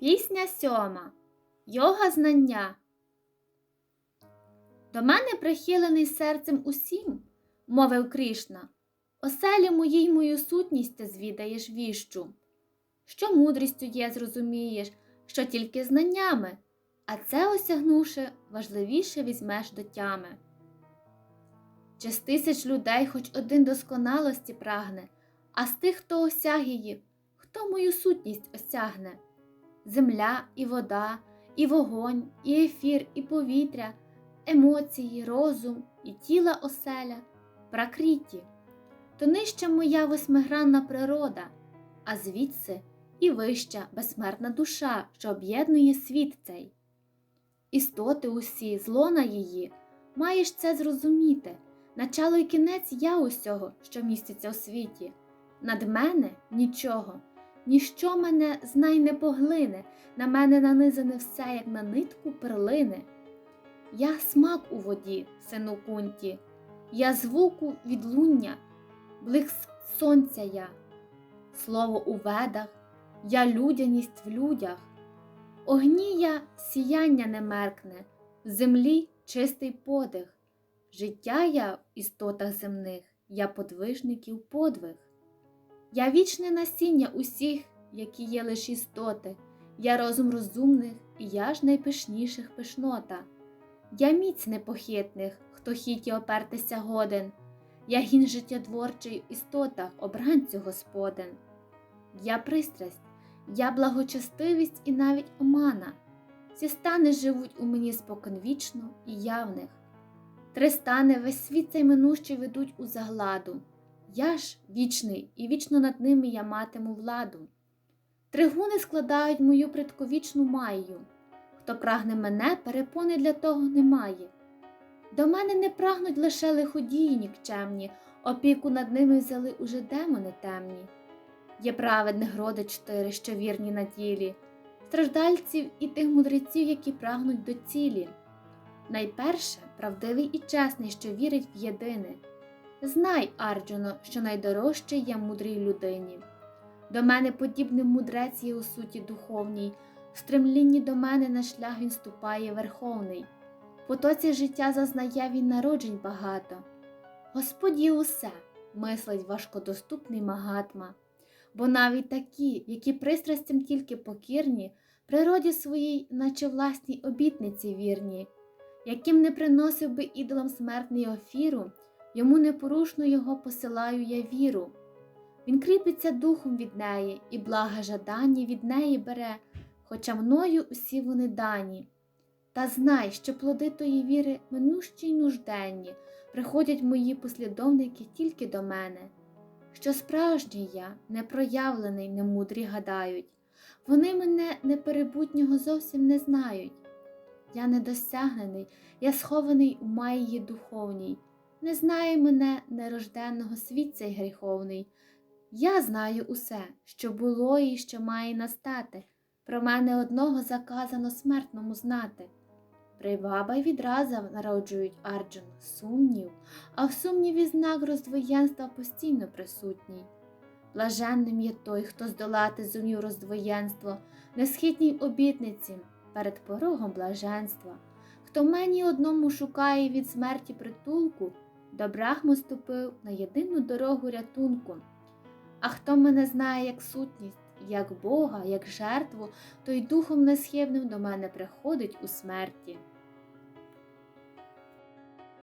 Пісня сьома. Йога знання. До мене прихилений серцем усім, мовив Кришна. Оселі моїй мою сутність ти звідаєш віщу. Що мудрістю є, зрозумієш, що тільки знаннями, а це осягнувши, важливіше візьмеш до тями. Чи з тисяч людей хоч один досконалості прагне, а з тих, хто осяг її, хто мою сутність осягне? Земля і вода, і вогонь, і ефір, і повітря, емоції, розум і тіла оселя, пракріті, то нижча моя восьмигранна природа, а звідси і вища безсмертна душа, що об'єднує світ цей. Істоти усі, злона її, маєш це зрозуміти, начало і кінець я усього, що міститься у світі. Над мене нічого, ніщо мене знай не поглине, на мене нанизане все, як на нитку перлини. Я смак у воді, сину кунті, я звуку відлуння, блиск сонця я, слово у ведах, я людяність в людях. Огні я сіяння не меркне, в землі чистий подих. Життя я в істотах земних, я подвижників подвиг. Я вічне насіння усіх, які є лиш істоти, я розум розумних, і я ж найпишніших пишнота. Я міць непохитних, хто хіті опертися годен, я гін життєтворчий в істотах, обранцю Господен. Я пристрасть, я благочестивість і навіть омана. Ці стани живуть у мені споконвічно і явних. Три стани весь світ цей минущий ведуть у загладу. Я ж вічний, і вічно над ними я матиму владу. Тригуни складають мою предковічну маю. Хто прагне мене, перепони для того немає. До мене не прагнуть лише лиходії нікчемні, опіку над ними взяли уже демони темні. Є праведних роди чотири, що вірні на ділі, страждальців і тих мудреців, які прагнуть до цілі. Найперше правдивий і чесний, що вірить в єдине. Знай, Арджуно, що найдорожче є мудрій людині. До мене подібний мудрець є у суті духовній, в стремлінні до мене на шлях він ступає верховний. Потоці життя зазнає він народжень багато. Господь є усе, мислить важкодоступний магатма, бо навіть такі, які пристрастям тільки покірні, природі своїй, наче власній обітниці вірні, яким не приносив би ідолам смертний офіру, йому непорушно його посилаю я віру. Він кріпиться духом від неї, і блага жадання від неї бере, хоча мною усі вони дані. Та знай, що плоди тої віри минущі й нужденні, приходять мої послідовники тільки до мене. Що справжній я, непроявлений, немудрі гадають, вони мене неперебутнього зовсім не знають. Я недосягнений, я схований у маї духовній, не знає мене нерожденного світ цей гріховний. Я знаю усе, що було і що має настати. Про мене одного заказано смертному знати. Приваба й відраза народжують Арджун сумнів, а в сумніві знак роздвоєнства постійно присутній. Блаженним є той, хто здолати зумів роздвоєнство, несхитній обітниці перед порогом блаженства, хто мені одному шукає від смерті притулку, до брахму ступив на єдину дорогу рятунку. А хто мене знає як сутність, як Бога, як жертву, той духом несхибним до мене приходить у смерті.